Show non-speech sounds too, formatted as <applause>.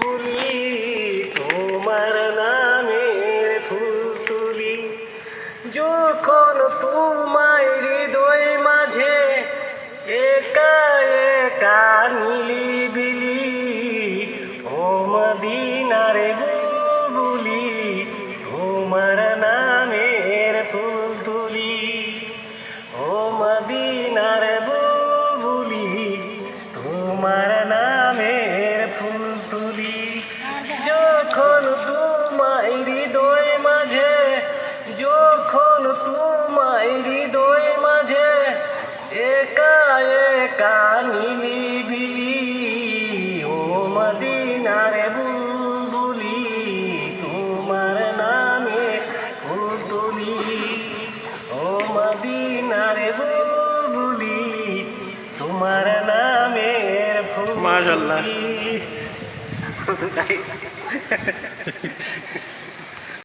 বুলবুলি তোমার নামের ফুল তুলি। যখন তোমায় হৃদয় মাঝে একা একা নিলিবিলি ও মদিনারে বুলবুলি, তোমার নামের ফুল তুলি। ও মদিনার বুলবুলি, তোমার নামের তোমায় হৃদয় মাঝে একা একা নিলিবিলি। ও মদিনার বুলবুলি তোমার নামে ফুল তুলি ও মদিনার বুলবুলি তোমার নামের ফুল মাশাআল্লাহ। <laughs>